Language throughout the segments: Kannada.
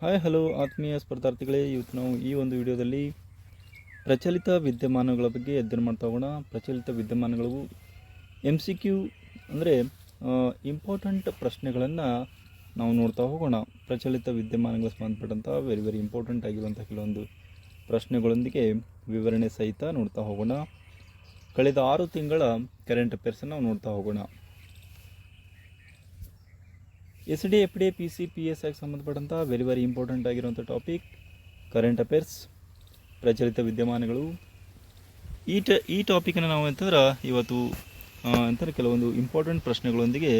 ಹಾಯ್, ಹಲೋ, ಆತ್ಮೀಯ ಸ್ಪರ್ಧಾರ್ಥಿಗಳೇ. ಇವತ್ತು ನಾವು ಈ ಒಂದು ವಿಡಿಯೋದಲ್ಲಿ ಪ್ರಚಲಿತ ವಿದ್ಯಮಾನಗಳ ಬಗ್ಗೆ ಅಧ್ಯಯನ ಮಾಡ್ತಾ ಹೋಗೋಣ. ಪ್ರಚಲಿತ ವಿದ್ಯಮಾನಗಳು ಎಂ ಸಿ ಕ್ಯೂ ಅಂದರೆ ಇಂಪಾರ್ಟೆಂಟ್ ಪ್ರಶ್ನೆಗಳನ್ನು ನಾವು ನೋಡ್ತಾ ಹೋಗೋಣ. ಪ್ರಚಲಿತ ವಿದ್ಯಮಾನಗಳಿಗೆ ಸಂಬಂಧಪಟ್ಟಂಥ ವೆರಿ ವೆರಿ ಇಂಪಾರ್ಟೆಂಟ್ ಆಗಿರುವಂಥ ಕೆಲವೊಂದು ಪ್ರಶ್ನೆಗಳೊಂದಿಗೆ ವಿವರಣೆ ಸಹಿತ ನೋಡ್ತಾ ಹೋಗೋಣ. ಕಳೆದ ಆರು ತಿಂಗಳ ಕರೆಂಟ್ ಅಫೇರ್ಸನ್ನು ನಾವು ನೋಡ್ತಾ ಹೋಗೋಣ. S D F D, P C P S ಆಗಿ ಸಂಬಂಧಪಟ್ಟಂಥ ವೆರಿ ವೆರಿ ಇಂಪಾರ್ಟೆಂಟ್ ಆಗಿರುವಂಥ ಟಾಪಿಕ್ ಕರೆಂಟ್ ಅಫೇರ್ಸ್ ಪ್ರಚಲಿತ ವಿದ್ಯಮಾನಗಳು. ಈ ಟ, ಈ ಟಾಪಿಕನ್ನು ನಾವು ಅಂತಂದ್ರೆ ಇವತ್ತು ಅಂತಾರೆ ಕೆಲವೊಂದು ಇಂಪಾರ್ಟೆಂಟ್ ಪ್ರಶ್ನೆಗಳೊಂದಿಗೆ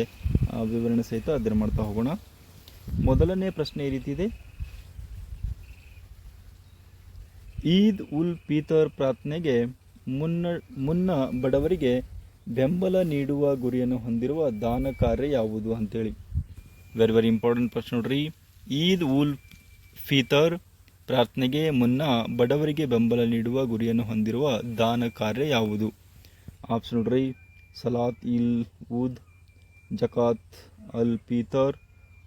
ವಿವರಣೆ ಸಹಿತ ಅಧ್ಯಯನ ಮಾಡ್ತಾ ಹೋಗೋಣ. ಮೊದಲನೇ ಪ್ರಶ್ನೆ ಈ ರೀತಿ ಇದೆ. ಈದ್ ಉಲ್ ಪೀತರ್ ಪ್ರಾರ್ಥನೆಗೆ ಮುನ್ನ ಮುನ್ನ ಬಡವರಿಗೆ ಬೆಂಬಲ ನೀಡುವ ಗುರಿಯನ್ನು ಹೊಂದಿರುವ ದಾನ ಕಾರ್ಯ ಯಾವುದು ಅಂತೇಳಿ. ವೆರಿ ವೆರಿ ಇಂಪಾರ್ಟೆಂಟ್ ಪ್ರಶ್ನೆ ನೋಡ್ರಿ. ಈದ್ ಉಲ್ ಫಿತರ್ ಪ್ರಾರ್ಥನೆಗೆ ಮುನ್ನ ಬಡವರಿಗೆ ಬೆಂಬಲ ನೀಡುವ ಗುರಿಯನ್ನು ಹೊಂದಿರುವ ದಾನ ಕಾರ್ಯ ಯಾವುದು? ಆಪ್ಷನ್ ನೋಡ್ರಿ. ಸಲಾತ್, ಇಲ್, ಉದ್, ಜಕಾತ್, ಅಲ್ ಪೀತರ್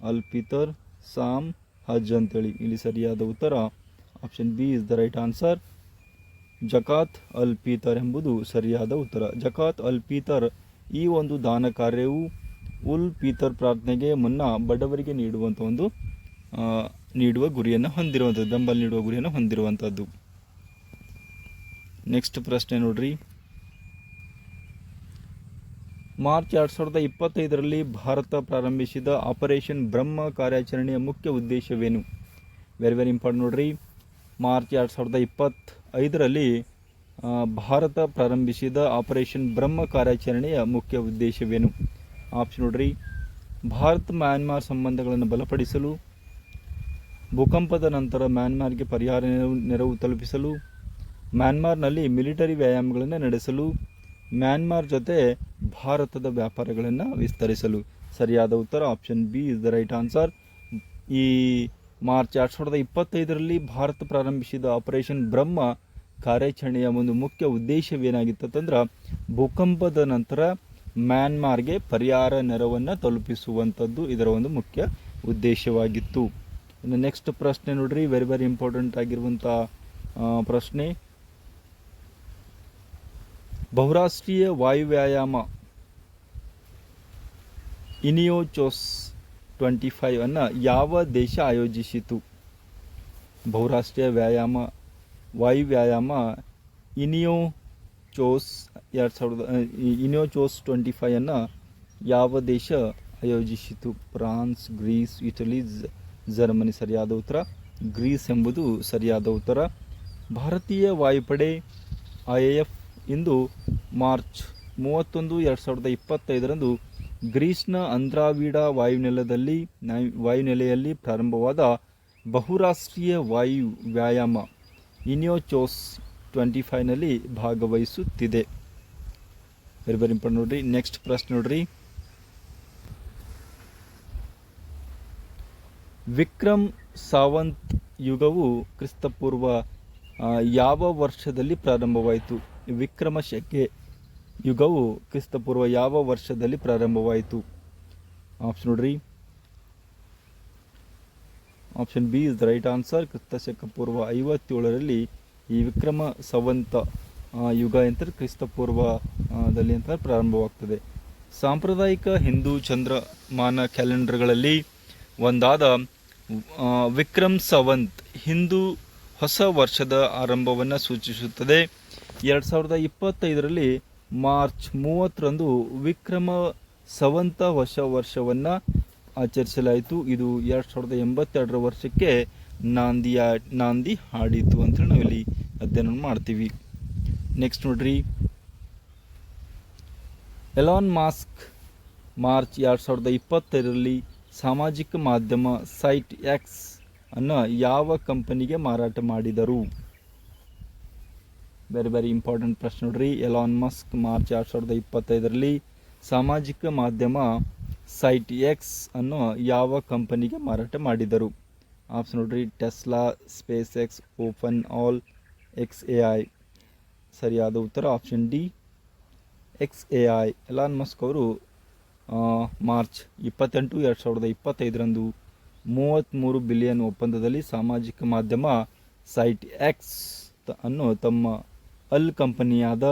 ಅಲ್ ಪೀತರ್ ಸಾಮ್, ಹಜ್ ಅಂತೇಳಿ. ಇಲ್ಲಿ ಸರಿಯಾದ ಉತ್ತರ option B is the right answer ಜಕಾತ್, ಅಲ್ ಪೀತರ್ ಎಂಬುದು ಸರಿಯಾದ ಉತ್ತರ. ಜಕಾತ್, ಅಲ್ ಪೀತರ್ ಈ ಒಂದು ದಾನ ಕಾರ್ಯವು ಉಲ್ ಪೀತರ್ ಪ್ರಾರ್ಥನೆಗೆ ಮುನ್ನ ಬಡವರಿಗೆ ನೀಡುವಂಥ ಒಂದು ನೀಡುವ ಗುರಿಯನ್ನು ಹೊಂದಿರುವಂಥದ್ದು ಬೆಂಬಲ ನೀಡುವ ಗುರಿಯನ್ನು ಹೊಂದಿರುವಂಥದ್ದು ನೆಕ್ಸ್ಟ್ ಪ್ರಶ್ನೆ ನೋಡ್ರಿ. ಮಾರ್ಚ್ ಎರಡು ಸಾವಿರದ ಇಪ್ಪತ್ತೈದರಲ್ಲಿ ಭಾರತ ಪ್ರಾರಂಭಿಸಿದ ಆಪರೇಷನ್ ಬ್ರಹ್ಮ ಕಾರ್ಯಾಚರಣೆಯ ಮುಖ್ಯ ಉದ್ದೇಶವೇನು? ವೆರಿ ವೆರಿ ಇಂಪಾರ್ಟೆಂಟ್ ನೋಡ್ರಿ. ಮಾರ್ಚ್ ಎರಡು ಸಾವಿರದ ಇಪ್ಪತ್ತೈದರಲ್ಲಿ ಭಾರತ ಪ್ರಾರಂಭಿಸಿದ ಆಪರೇಷನ್ ಬ್ರಹ್ಮ ಕಾರ್ಯಾಚರಣೆಯ ಮುಖ್ಯ ಉದ್ದೇಶವೇನು? ಆಪ್ಷನ್ ನೋಡ್ರಿ. ಭಾರತ ಮ್ಯಾನ್ಮಾರ್ ಸಂಬಂಧಗಳನ್ನು ಬಲಪಡಿಸಲು, ಭೂಕಂಪದ ನಂತರ ಮ್ಯಾನ್ಮಾರ್ಗೆ ಪರಿಹಾರ ನೆರವು ನೆರವು ತಲುಪಿಸಲು, ಮ್ಯಾನ್ಮಾರ್ನಲ್ಲಿ ಮಿಲಿಟರಿ ವ್ಯಾಯಾಮಗಳನ್ನು ನಡೆಸಲು, ಮ್ಯಾನ್ಮಾರ್ ಜೊತೆ ಭಾರತದ ವ್ಯಾಪಾರಗಳನ್ನು ವಿಸ್ತರಿಸಲು. ಸರಿಯಾದ ಉತ್ತರ option B is the right answer ಈ ಮಾರ್ಚ್ ಎರಡು ಸಾವಿರದ ಇಪ್ಪತ್ತೈದರಲ್ಲಿ ಭಾರತ ಪ್ರಾರಂಭಿಸಿದ ಆಪರೇಷನ್ ಬ್ರಹ್ಮ ಕಾರ್ಯಾಚರಣೆಯ ಒಂದು ಮುಖ್ಯ ಉದ್ದೇಶವೇನಾಗಿತ್ತಂದ್ರೆ ಭೂಕಂಪದ ನಂತರ ಮ್ಯಾನ್ಮಾರ್ಗೆ ಪರಿಹಾರ ನೆರವನ್ನು ತಲುಪಿಸುವಂಥದ್ದು ಇದರ ಒಂದು ಮುಖ್ಯ ಉದ್ದೇಶವಾಗಿತ್ತು. ಇನ್ನು ನೆಕ್ಸ್ಟ್ ಪ್ರಶ್ನೆ ನೋಡ್ರಿ ವೆರಿ ವೆರಿ ಇಂಪಾರ್ಟೆಂಟ್ ಆಗಿರುವಂಥ ಪ್ರಶ್ನೆ. ಬಹುರಾಷ್ಟ್ರೀಯ ವಾಯುವ್ಯಾಯಾಮ ಇನಿಯೋಚೋಸ್ ಟ್ವೆಂಟಿ ಫೈವ್ ಅನ್ನು ಯಾವ ದೇಶ ಆಯೋಜಿಸಿತು? ಬಹುರಾಷ್ಟ್ರೀಯ ವ್ಯಾಯಾಮ ವಾಯು ವ್ಯಾಯಾಮ ಇನಿಯೋ ಚೋಸ್ ಎರಡು ಸಾವಿರದ ಇನಿಯೋ ಚೋಸ್ ಟ್ವೆಂಟಿ ಫೈವ್ ಅನ್ನು ಯಾವ ದೇಶ ಆಯೋಜಿಸಿತು? ಫ್ರಾನ್ಸ್, ಗ್ರೀಸ್, ಇಟಲಿ ಜರ್ಮನಿ ಸರಿಯಾದ ಉತ್ತರ. ಗ್ರೀಸ್ ಎಂಬುದು ಸರಿಯಾದ ಉತ್ತರ. ಭಾರತೀಯ ವಾಯುಪಡೆ ಐ ಎ ಎಫ್ ಇಂದು ಮಾರ್ಚ್ ಮೂವತ್ತೊಂದು ಎರಡು ಸಾವಿರದ ಇಪ್ಪತ್ತೈದರಂದು ಗ್ರೀಸ್ನ ಅಂದ್ರಾವಿಡಾ ವಾಯುನೆಲದಲ್ಲಿ ವಾಯುನೆಲೆಯಲ್ಲಿ ಪ್ರಾರಂಭವಾದ ಬಹುರಾಷ್ಟ್ರೀಯ ವಾಯು ವ್ಯಾಯಾಮ ಇನಿಯೋಚೋಸ್ ಟ್ವೆಂಟಿ ಫೈವ್ನಲ್ಲಿ ಭಾಗವಹಿಸುತ್ತಿದೆ. ವೆರಿ ವೆರಿ ಇಂಪಾರ್ಟೆಂಟ್ ನೋಡ್ರಿ. ನೆಕ್ಸ್ಟ್ ಪ್ರಶ್ನೆ ನೋಡ್ರಿ. ವಿಕ್ರಮ್ ಸಾವಂತ್ ಯುಗವು ಕ್ರಿಸ್ತಪೂರ್ವ ಯಾವ ವರ್ಷದಲ್ಲಿ ಪ್ರಾರಂಭವಾಯಿತು? ವಿಕ್ರಮ ಶಕೆ ಯುಗವು ಕ್ರಿಸ್ತಪೂರ್ವ ಯಾವ ವರ್ಷದಲ್ಲಿ ಪ್ರಾರಂಭವಾಯಿತು? ಆಪ್ಷನ್ ನೋಡ್ರಿ. Option B is the right answer ಕ್ರಿಸ್ತಶಕ ಪೂರ್ವ ಐವತ್ತೇಳರಲ್ಲಿ ಈ ವಿಕ್ರಮ ಸಂವಂತ ಯುಗ ಅಂತ ಕ್ರಿಸ್ತಪೂರ್ವದಲ್ಲಿ ಅಂತ ಪ್ರಾರಂಭವಾಗ್ತದೆ. ಸಾಂಪ್ರದಾಯಿಕ ಹಿಂದೂ ಚಂದ್ರಮಾನ ಕ್ಯಾಲೆಂಡರ್ಗಳಲ್ಲಿ ಒಂದಾದ ವಿಕ್ರಮ್ ಸವಂತ್ ಹಿಂದೂ ಹೊಸ ವರ್ಷದ ಆರಂಭವನ್ನು ಸೂಚಿಸುತ್ತದೆ. ಎರಡು ಸಾವಿರದ ಇಪ್ಪತ್ತೈದರಲ್ಲಿ ಮಾರ್ಚ್ ಮೂವತ್ತರಂದು ವಿಕ್ರಮ ಸವಂತ ಹೊಸ ವರ್ಷವನ್ನು ಆಚರಿಸಲಾಯಿತು. ಇದು ಎರಡು ಸಾವಿರದ ಎಂಬತ್ತೆರಡರ ವರ್ಷಕ್ಕೆ ನಾಂದಿಯ ನಾಂದಿ ಹಾಡಿತು ಅಂತೇಳಿ ನಾವಿಲ್ಲಿ ಅಧ್ಯಯನ ಮಾಡ್ತೀವಿ. ನೆಕ್ಸ್ಟ್ ನೋಡ್ರಿ. ಎಲಾನ್ ಮಾಸ್ಕ್ ಮಾರ್ಚ್ ಎರಡು ಸಾವಿರದ ಇಪ್ಪತ್ತೈದರಲ್ಲಿ ಸಾಮಾಜಿಕ ಮಾಧ್ಯಮ ಸೈಟ್ ಎಕ್ಸ್ ಅನ್ನು ಯಾವ ಕಂಪನಿಗೆ ಮಾರಾಟ ಮಾಡಿದರು? ಬೇರೆ ಬೇರೆ ಇಂಪಾರ್ಟೆಂಟ್ ಪ್ರಶ್ನೆ ನೋಡ್ರಿ. ಎಲಾನ್ ಮಸ್ಕ್ ಮಾರ್ಚ್ ಎರಡು ಸಾವಿರದ ಇಪ್ಪತ್ತೈದರಲ್ಲಿ ಸಾಮಾಜಿಕ ಮಾಧ್ಯಮ ಸೈಟ್ ಎಕ್ಸ್ ಅನ್ನು ಯಾವ ಕಂಪನಿಗೆ ಮಾರಾಟ ಮಾಡಿದರು? ಆಪ್ಷನ್ ನೋಡ್ರಿ, Tesla SpaceX OpenAI, X A I. ಸರಿಯಾದ ಉತ್ತರ option D, X A I. Elon Musk ಅವರು ಮಾರ್ಚ್ ಇಪ್ಪತ್ತೆಂಟು, ಎರಡು ಸಾವಿರದ ಇಪ್ಪತ್ತೈದರಂದು ಮೂವತ್ತ್ಮೂರು ಬಿಲಿಯನ್ ಒಪ್ಪಂದದಲ್ಲಿ ಸಾಮಾಜಿಕ ಮಾಧ್ಯಮ ಸೈಟ್ ಎಕ್ಸ್ ಅನ್ನು ತಮ್ಮ ಅಲ್ ಕಂಪನಿಯಾದ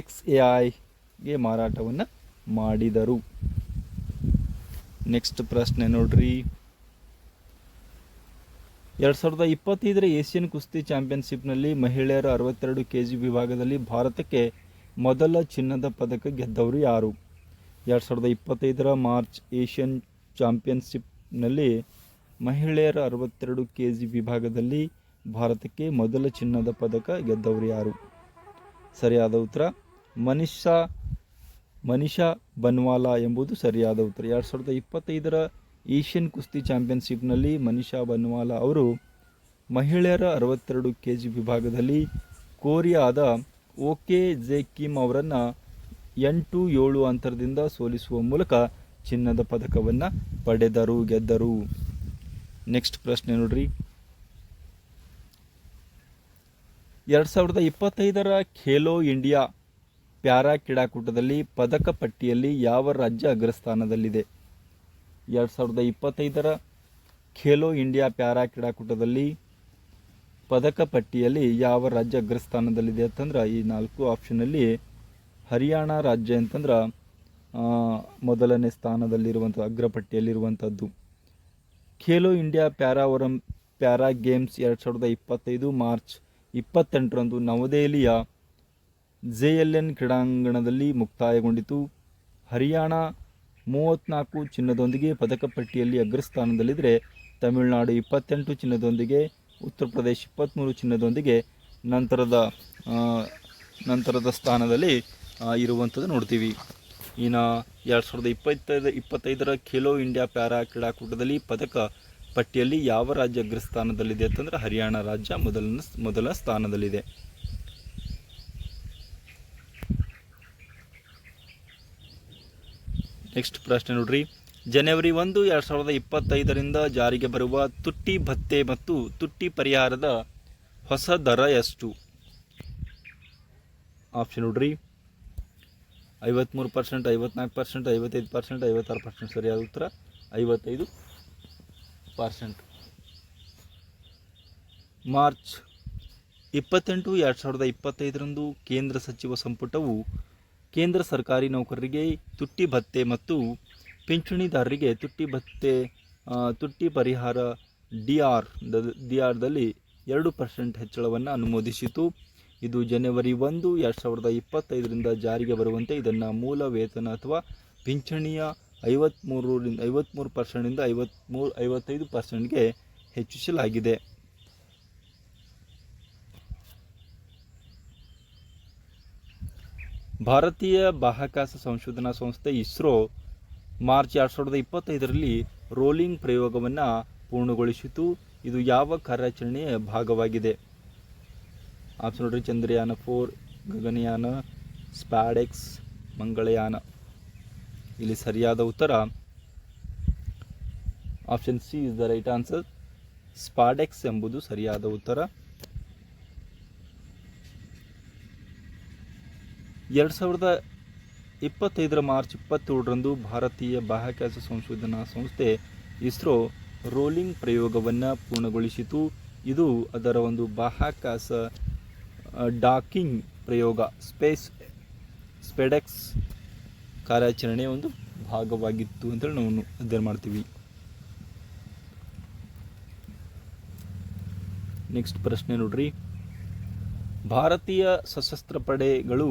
ಎಕ್ಸ್ ಎ ಐಗೆ ಮಾರಾಟವನ್ನು ಮಾಡಿದರು. ನೆಕ್ಸ್ಟ್ ಪ್ರಶ್ನೆ ನೋಡ್ರಿ. ಎರಡು ಸಾವಿರದ ಇಪ್ಪತ್ತೈದರ ಏಷ್ಯನ್ ಕುಸ್ತಿ ಚಾಂಪಿಯನ್ಶಿಪ್ನಲ್ಲಿ ಮಹಿಳೆಯರ ಅರವತ್ತೆರಡು ಕೆ ಜಿ ವಿಭಾಗದಲ್ಲಿ ಭಾರತಕ್ಕೆ ಮೊದಲ ಚಿನ್ನದ ಪದಕ ಗೆದ್ದವರು ಯಾರು? ಎರಡು ಸಾವಿರದ ಇಪ್ಪತ್ತೈದರ ಮಾರ್ಚ್ ಏಷ್ಯನ್ ಚಾಂಪಿಯನ್ಶಿಪ್ನಲ್ಲಿ ಮಹಿಳೆಯರ ಅರವತ್ತೆರಡು ಕೆ ಜಿ ವಿಭಾಗದಲ್ಲಿ ಭಾರತಕ್ಕೆ ಮೊದಲ ಚಿನ್ನದ ಪದಕ ಗೆದ್ದವರು ಯಾರು? ಸರಿಯಾದ ಉತ್ತರ ಮನಿಷಾ ಮನಿಷಾ ಬನ್ವಾಲಾ ಎಂಬುದು ಸರಿಯಾದ ಉತ್ತರ. ಎರಡು ಸಾವಿರದ ಇಪ್ಪತ್ತೈದರ ಏಷ್ಯನ್ ಕುಸ್ತಿ ಚಾಂಪಿಯನ್ಶಿಪ್ನಲ್ಲಿ ಮನಿಷಾ ಬನ್ವಾಲಾ ಅವರು ಮಹಿಳೆಯರ ಅರವತ್ತೆರಡು ಕೆ ಜಿ ವಿಭಾಗದಲ್ಲಿ ಕೊರಿಯಾದ ಓಕೆ ಜೆ ಕಿಮ್ ಅವರನ್ನು ಎಂಟು ಏಳು ಅಂತರದಿಂದ ಸೋಲಿಸುವ ಮೂಲಕ ಚಿನ್ನದ ಪದಕವನ್ನು ಪಡೆದರು, ಗೆದ್ದರು. ನೆಕ್ಸ್ಟ್ ಪ್ರಶ್ನೆ ನೋಡ್ರಿ. ಎರಡು ಸಾವಿರದ ಇಪ್ಪತ್ತೈದರ ಖೇಲೋ ಇಂಡಿಯಾ ಪ್ಯಾರಾ ಕ್ರೀಡಾಕೂಟದಲ್ಲಿ ಪದಕ ಪಟ್ಟಿಯಲ್ಲಿ ಯಾವ ರಾಜ್ಯ ಅಗ್ರಸ್ಥಾನದಲ್ಲಿದೆ? ಎರಡು ಸಾವಿರದ ಇಪ್ಪತ್ತೈದರ ಖೇಲೋ ಇಂಡಿಯಾ ಪ್ಯಾರಾ ಕ್ರೀಡಾಕೂಟದಲ್ಲಿ ಪದಕ ಪಟ್ಟಿಯಲ್ಲಿ ಯಾವ ರಾಜ್ಯ ಅಗ್ರಸ್ಥಾನದಲ್ಲಿದೆ ಅಂತಂದ್ರೆ ಈ ನಾಲ್ಕು ಆಪ್ಷನಲ್ಲಿ ಹರಿಯಾಣ ರಾಜ್ಯ ಅಂತಂದ್ರೆ ಮೊದಲನೇ ಸ್ಥಾನದಲ್ಲಿರುವಂಥ ಅಗ್ರಪಟ್ಟಿಯಲ್ಲಿರುವಂಥದ್ದು ಖೇಲೋ ಇಂಡಿಯಾ ಪ್ಯಾರಾ ಒರಂ ಪ್ಯಾರಾ ಗೇಮ್ಸ್ ಎರಡು ಸಾವಿರದ ಇಪ್ಪತ್ತೈದು ಮಾರ್ಚ್ ಇಪ್ಪತ್ತೆಂಟರಂದು ನವದೆಹಲಿಯ ಜೆ ಎಲ್ ಎನ್ ಕ್ರೀಡಾಂಗಣದಲ್ಲಿ ಮುಕ್ತಾಯಗೊಂಡಿತು. ಹರಿಯಾಣ ಮೂವತ್ತ್ನಾಲ್ಕು ಚಿನ್ನದೊಂದಿಗೆ ಪದಕ ಪಟ್ಟಿಯಲ್ಲಿ ಅಗ್ರಸ್ಥಾನದಲ್ಲಿದ್ದರೆ ತಮಿಳುನಾಡು ಇಪ್ಪತ್ತೆಂಟು ಚಿನ್ನದೊಂದಿಗೆ, ಉತ್ತರ ಪ್ರದೇಶ ಇಪ್ಪತ್ತ್ಮೂರು ಚಿನ್ನದೊಂದಿಗೆ ನಂತರದ ನಂತರದ ಸ್ಥಾನದಲ್ಲಿ ಇರುವಂಥದ್ದು ನೋಡ್ತೀವಿ. ಇನ್ನು ಎರಡು ಸಾವಿರದ ಇಪ್ಪತ್ತೈದು, ಇಪ್ಪತ್ತೈದರ ಖೇಲೋ ಇಂಡಿಯಾ ಪ್ಯಾರಾ ಕ್ರೀಡಾಕೂಟದಲ್ಲಿ ಪದಕ ಪಟ್ಟಿಯಲ್ಲಿ ಯಾವ ರಾಜ್ಯ ಅಗ್ರಸ್ಥಾನದಲ್ಲಿದೆ ಅಂತಂದ್ರೆ ಹರಿಯಾಣ ರಾಜ್ಯ ಮೊದಲನ, ಮೊದಲ ಸ್ಥಾನದಲ್ಲಿದೆ. ನೆಕ್ಸ್ಟ್ ಪ್ರಶ್ನೆ ನೋಡ್ರಿ. ಜನವರಿ ಒಂದು, ಎರಡು ಸಾವಿರದ ಇಪ್ಪತ್ತೈದರಿಂದ ಜಾರಿಗೆ ಬರುವ ತುಟ್ಟಿ ಭತ್ತೆ ಮತ್ತು ತುಟ್ಟಿ ಪರಿಹಾರದ ಹೊಸ ದರ ಎಷ್ಟು? ಆಪ್ಷನ್ ನೋಡ್ರಿ. ಐವತ್ತ್ಮೂರು ಪರ್ಸೆಂಟ್ ಐವತ್ನಾಲ್ಕು ಪರ್ಸೆಂಟ್ ಐವತ್ತೈದು ಪರ್ಸೆಂಟ್ ಐವತ್ತಾರು ಪರ್ಸೆಂಟ್ ಸರಿಯಾದ ಉತ್ತರ, ಐವತ್ತೈದು ಪರ್ಸೆಂಟ್ ಮಾರ್ಚ್ ಇಪ್ಪತ್ತೆಂಟು, ಎರಡು ಸಾವಿರದ ಇಪ್ಪತ್ತೈದರಂದು ಕೇಂದ್ರ ಸಚಿವ ಸಂಪುಟವು ಕೇಂದ್ರ ಸರ್ಕಾರಿ ನೌಕರರಿಗೆ ತುಟ್ಟಿ ಭತ್ತೆ ಮತ್ತು ಪಿಂಚಣಿದಾರರಿಗೆ ತುಟ್ಟಿ ಭತ್ತೆ ತುಟ್ಟಿ ಪರಿಹಾರ ಡಿ ಆರ್ ಡಿ ಆರ್ದಲ್ಲಿ ಎರಡು ಪರ್ಸೆಂಟ್ ಹೆಚ್ಚಳವನ್ನು ಅನುಮೋದಿಸಿತು. ಇದು ಜನವರಿ ಒಂದು, ಎರಡು ಸಾವಿರದ ಇಪ್ಪತ್ತೈದರಿಂದ ಜಾರಿಗೆ ಬರುವಂತೆ ಇದನ್ನು ಮೂಲ ವೇತನ ಅಥವಾ ಪಿಂಚಣಿಯ ಐವತ್ತ್ಮೂರರಿಂದ ಐವತ್ತ್ಮೂರು ಪರ್ಸೆಂಟಿಂದ ಐವತ್ತ್ಮೂರು ಐವತ್ತೈದು ಪರ್ಸೆಂಟ್ಗೆ ಹೆಚ್ಚಿಸಲಾಗಿದೆ. ಭಾರತೀಯ ಬಾಹ್ಯಾಕಾಶ ಸಂಶೋಧನಾ ಸಂಸ್ಥೆ ಇಸ್ರೋ ಮಾರ್ಚ್ ಎರಡು ಸಾವಿರದ ಇಪ್ಪತ್ತೈದರಲ್ಲಿ ರೋಲಿಂಗ್ ಪ್ರಯೋಗವನ್ನು ಪೂರ್ಣಗೊಳಿಸಿತು. ಇದು ಯಾವ ಕಾರ್ಯಾಚರಣೆಯ ಭಾಗವಾಗಿದೆ? ಆಪ್ಷನ್ ನೋಡ್ರಿ, ಚಂದ್ರಯಾನ ಫೋರ್, ಗಗನಯಾನ, ಸ್ಪ್ಯಾಡೆಕ್ಸ್, ಮಂಗಳಯಾನ. ಇಲ್ಲಿ ಸರಿಯಾದ ಉತ್ತರ. Option C is the right answer. SpaDeX ಎಂಬುದು ಸರಿಯಾದ ಉತ್ತರ. ಎರಡು ಸಾವಿರದ ಇಪ್ಪತ್ತೈದರ ಮಾರ್ಚ್ ಇಪ್ಪತ್ತೇಳರಂದು ಭಾರತೀಯ ಬಾಹ್ಯಾಕಾಶ ಸಂಶೋಧನಾ ಸಂಸ್ಥೆ ಇಸ್ರೋ ರೋಲಿಂಗ್ ಪ್ರಯೋಗವನ್ನು ಪೂರ್ಣಗೊಳಿಸಿತು. ಇದು ಅದರ ಒಂದು ಬಾಹ್ಯಾಕಾಶ ಡಾಕಿಂಗ್ ಪ್ರಯೋಗ, ಸ್ಪೇಸ್ ಸ್ಪೆಡೆಕ್ಸ್ ಕಾರ್ಯಾಚರಣೆಯ ಒಂದು ಭಾಗವಾಗಿತ್ತು ಅಂತೇಳಿ ನಾವು ಅಧ್ಯಯನ ಮಾಡ್ತೀವಿ. ನೆಕ್ಸ್ಟ್ ಪ್ರಶ್ನೆ ನೋಡ್ರಿ. ಭಾರತೀಯ ಸಶಸ್ತ್ರ ಪಡೆಗಳು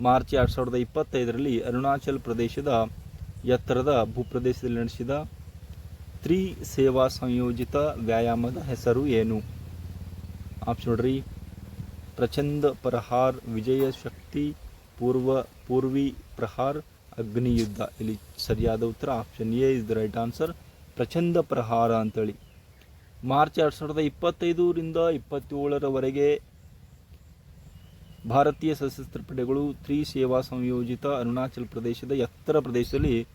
ಮಾರ್ಚ್ ಎರಡು ಸಾವಿರದ ಇಪ್ಪತ್ತೈದರಲ್ಲಿ ಅರುಣಾಚಲ್ ಪ್ರದೇಶದ ಎತ್ತರದ ಭೂಪ್ರದೇಶದಲ್ಲಿ ನಡೆಸಿದ ತ್ರಿ ಸೇವಾ ಸಂಯೋಜಿತ ವ್ಯಾಯಾಮದ ಹೆಸರು ಏನು? ಆಪ್ಷನ್ ನೋಡ್ರಿ. ಪ್ರಚಂದ ಪ್ರಹಾರ್, ವಿಜಯ ಶಕ್ತಿ, ಪೂರ್ವ, ಪೂರ್ವಿ ಪ್ರಹಾರ್ ಅಗ್ನಿ ಯುದ್ಧ ಇಲ್ಲಿ ಸರಿಯಾದ ಉತ್ತರ option A is the right answer Prachand Prahar ಅಂತೇಳಿ. ಮಾರ್ಚ್ ಎರಡು ಸಾವಿರದ ಇಪ್ಪತ್ತೈದರಿಂದ ಇಪ್ಪತ್ತೇಳರವರೆಗೆ ಭಾರತೀಯ ಸಶಸ್ತ್ರ ಪಡೆಗಳು ತ್ರಿ ಸೇವಾ ಸಂಯೋಜಿತ ಅರುಣಾಚಲ ಪ್ರದೇಶದ ಎತ್ತರ ಪ್ರದೇಶದಲ್ಲಿ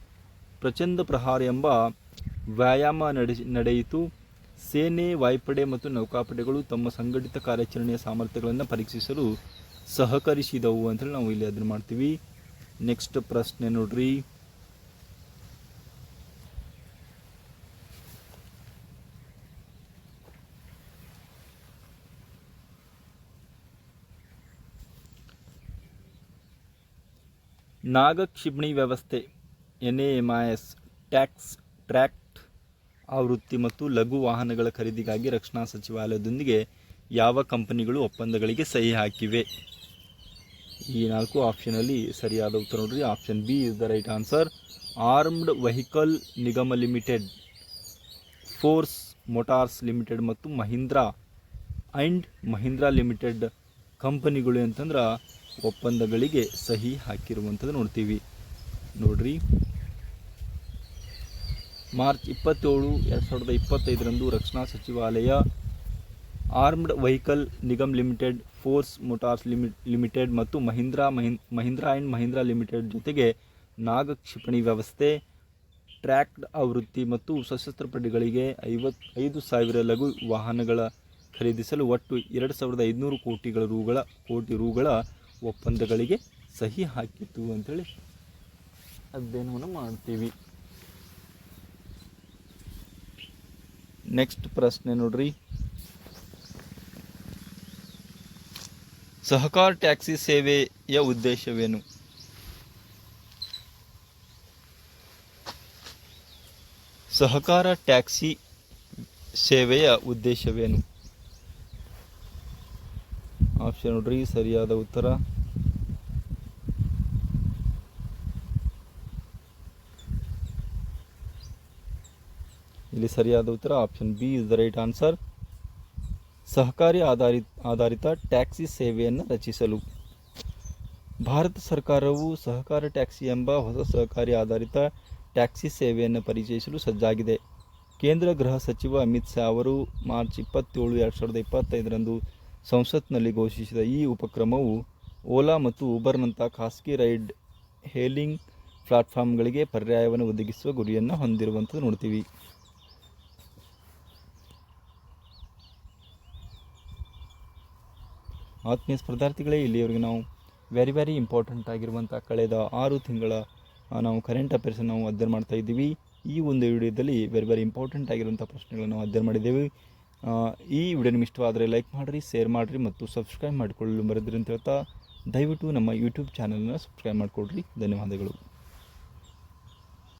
ಪ್ರಚಂಡ ಪ್ರಹಾರ ಎಂಬ ವ್ಯಾಯಾಮ ನಡೆಸಿ ನಡೆಯಿತು. ಸೇನೆ, ವಾಯುಪಡೆ ಮತ್ತು ನೌಕಾಪಡೆಗಳು ತಮ್ಮ ಸಂಘಟಿತ ಕಾರ್ಯಾಚರಣೆಯ ಸಾಮರ್ಥ್ಯಗಳನ್ನು ಪರೀಕ್ಷಿಸಲು ಸಹಕರಿಸಿದವು ಅಂತೇಳಿ ನಾವು ಇಲ್ಲಿ ಅದನ್ನು ಮಾಡ್ತೀವಿ. ನೆಕ್ಸ್ಟ್ ಪ್ರಶ್ನೆ ನೋಡ್ರಿ. ನಾಗಕ್ಷಿಪಣಿ ವ್ಯವಸ್ಥೆ N A M S tax tracked ಆವೃತ್ತಿ ಮತ್ತು ಲಘು ವಾಹನಗಳ ಖರೀದಿಗಾಗಿ ರಕ್ಷಣಾ ಸಚಿವಾಲಯದೊಂದಿಗೆ ಯಾವ ಕಂಪನಿಗಳು ಒಪ್ಪಂದಗಳಿಗೆ ಸಹಿ ಹಾಕಿವೆ? ಈ ನಾಲ್ಕು ಆಪ್ಷನಲ್ಲಿ ಸರಿಯಾದ ಉತ್ತರ ನೋಡ್ರಿ. Option B is the right answer armed vehicle Nigam limited Force Motors limited ಮತ್ತು ಮಹೀಂದ್ರಾ ಆ್ಯಂಡ್ ಮಹೀಂದ್ರಾ ಲಿಮಿಟೆಡ್ ಕಂಪನಿಗಳು ಅಂತಂದ್ರೆ ಒಪ್ಪಂದಗಳಿಗೆ ಸಹಿ ಹಾಕಿರುವಂಥದ್ದು ನೋಡ್ತೀವಿ. ನೋಡ್ರಿ. ಮಾರ್ಚ್ ಇಪ್ಪತ್ತೇಳು, ಎರಡು ಸಾವಿರದ ಇಪ್ಪತ್ತೈದರಂದು ರಕ್ಷಣಾ ಸಚಿವಾಲಯ armed vehicle Nigam limited, Force Motors limited, limited ಮತ್ತು ಮಹೀಂದ್ರಾ ಮಹೀಂದ್ರಾ ಆ್ಯಂಡ್ ಮಹೀಂದ್ರಾ ಲಿಮಿಟೆಡ್ ಜೊತೆಗೆ ನಾಗ ಕ್ಷಿಪಣಿ ವ್ಯವಸ್ಥೆ, ಟ್ರ್ಯಾಕ್ಡ್ ಆವೃತ್ತಿ ಮತ್ತು ಸಶಸ್ತ್ರ ಪಡೆಗಳಿಗೆ ಐವತ್, ಐದು ಸಾವಿರ ಲಘು ವಾಹನಗಳ ಖರೀದಿಸಲು ಒಟ್ಟು ಎರಡು ಸಾವಿರದ ಐದುನೂರು ಕೋಟಿಗಳ ರೂಗಳ, ಕೋಟಿ ರೂಗಳ ಒಪ್ಪಂದಗಳಿಗೆ ಸಹಿ ಹಾಕಿತ್ತು ಅಂಥೇಳಿ ಅಧ್ಯಯನವನ್ನು ಮಾಡ್ತೀವಿ. ನೆಕ್ಸ್ಟ್ ಪ್ರಶ್ನೆ ನೋಡ್ರಿ. ಸಹಕಾರ ಟ್ಯಾಕ್ಸಿ ಸೇವೆಯ ಉದ್ದೇಶವೇನು? ಸಹಕಾರ ಟ್ಯಾಕ್ಸಿ ಸೇವೆಯ ಉದ್ದೇಶವೇನು? ಆಪ್ಷನ್ ನೋಡ್ರಿ, ಸರಿಯಾದ ಉತ್ತರ. ಇಲ್ಲಿ ಸರಿಯಾದ ಉತ್ತರ option B is the right answer ಸಹಕಾರಿ ಆಧಾರಿತ ಆಧಾರಿತ ಟ್ಯಾಕ್ಸಿ ಸೇವೆಯನ್ನು ರಚಿಸಲು. ಭಾರತ ಸರ್ಕಾರವು ಸಹಕಾರ ಟ್ಯಾಕ್ಸಿ ಎಂಬ ಹೊಸ ಸಹಕಾರಿ ಆಧಾರಿತ ಟ್ಯಾಕ್ಸಿ ಸೇವೆಯನ್ನು ಪರಿಚಯಿಸಲು ಸಜ್ಜಾಗಿದೆ. ಕೇಂದ್ರ ಗೃಹ ಸಚಿವ ಅಮಿತ್ ಶಾ ಅವರು ಮಾರ್ಚ್ ಇಪ್ಪತ್ತೇಳು, ಎರಡು ಸಾವಿರದ ಇಪ್ಪತ್ತೈದರಂದು ಸಂಸತ್ನಲ್ಲಿ ಘೋಷಿಸಿದ ಈ ಉಪಕ್ರಮವು ಓಲಾ ಮತ್ತು ಊಬರ್ನಂಥ ಖಾಸಗಿ ರೈಡ್ ಹೇಲಿಂಗ್ ಪ್ಲಾಟ್ಫಾರ್ಮ್ಗಳಿಗೆ ಪರ್ಯಾಯವನ್ನು ಒದಗಿಸುವ ಗುರಿಯನ್ನು ಹೊಂದಿರುವಂಥದ್ದು ನೋಡ್ತೀವಿ. ಆತ್ಮೀಯ ಸ್ಪರ್ಧಾರ್ಥಿಗಳೇ, ಇಲ್ಲಿಯವರೆಗೆ ನಾವು ವೆರಿ ವೆರಿ ಇಂಪಾರ್ಟೆಂಟ್ ಆಗಿರುವಂಥ ಕಳೆದ ಆರು ತಿಂಗಳ ನಾವು ಕರೆಂಟ್ ಅಫೇರ್ಸನ್ನು ನಾವು ಅಧ್ಯಯನ ಮಾಡ್ತಾ ಇದ್ದೀವಿ. ಈ ಒಂದು ವಿಡಿಯೋದಲ್ಲಿ ವೆರಿ ವೆರಿ ಇಂಪಾರ್ಟೆಂಟ್ ಆಗಿರುವಂಥ ಪ್ರಶ್ನೆಗಳನ್ನು ನಾವು ಅಧ್ಯಯನ ಮಾಡಿದ್ದೇವೆ. ಈ ವಿಡಿಯೋ ನಿಮ್ಗೆ ಇಷ್ಟವಾದರೆ ಲೈಕ್ ಮಾಡಿರಿ ಶೇರ್ ಮಾಡಿರಿ ಮತ್ತು ಸಬ್ಸ್ಕ್ರೈಬ್ ಮಾಡಿಕೊಳ್ಳಲು ಅಂತ ಹೇಳ್ತಾ, ದಯವಿಟ್ಟು ನಮ್ಮ ಯೂಟ್ಯೂಬ್ ಚಾನಲನ್ನು ಸಬ್ಸ್ಕ್ರೈಬ್ ಮಾಡಿಕೊಡ್ರಿ. ಧನ್ಯವಾದಗಳು.